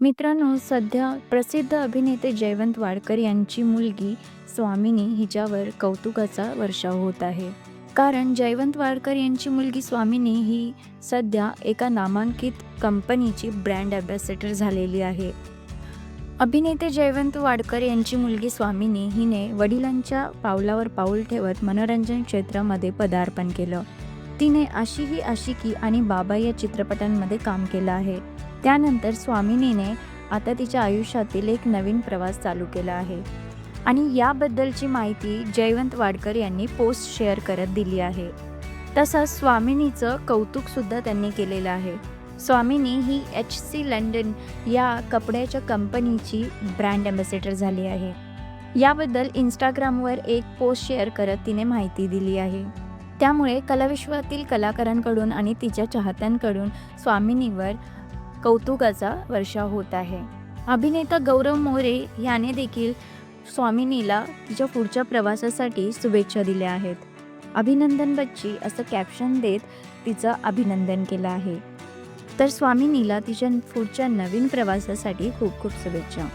मित्रांनो सध्या प्रसिद्ध अभिनेते जयवंत वाडकर यांची मुलगी स्वामिनी हिच्यावर कौतुकाचा वर्षाव होत आहे. कारण जयवंत वाडकर यांची मुलगी स्वामिनी ही सध्या एका नामांकित कंपनीची ब्रँड ॲम्बॅसेडर झालेली आहे. अभिनेते जयवंत वाडकर यांची मुलगी स्वामिनी हिने वडिलांच्या पावलावर पाऊल ठेवत मनोरंजन क्षेत्रामध्ये पदार्पण केलं. तिने आशी ही आशिकी आणि बाबा या चित्रपटांमध्ये काम केलं आहे. त्यानंतर स्वामिनीने आता तिच्या आयुष्यातील एक नवीन प्रवास चालू केला आहे. आणि याबद्दलची माहिती जयवंत वाडकर यांनी पोस्ट शेअर करत दिली आहे. तसंच स्वामिनीचं कौतुकसुद्धा त्यांनी केलेलं आहे. स्वामिनी ही एच सी लंडन या कपड्याच्या कंपनीची ब्रँड ॲम्बॅसेडर झाली आहे. याबद्दल इंस्टाग्रामवर एक पोस्ट शेअर करत तिने माहिती दिली आहे. त्यामुळे कलाविश्वातील कलाकारांकडून आणि तिच्या चाहत्यांकडून स्वामिनीवर कौतुकाचा वर्षा होत आहे. अभिनेता गौरव मोरे याने देखील स्वामिनीला तिच्या पुढच्या प्रवासासाठी शुभेच्छा दिल्या आहेत. अभिनंदन बच्ची असं कॅप्शन देत तिचं अभिनंदन केलं आहे. तर स्वामिनीला तिच्या पुढच्या नवीन प्रवासासाठी खूप खूप शुभेच्छा.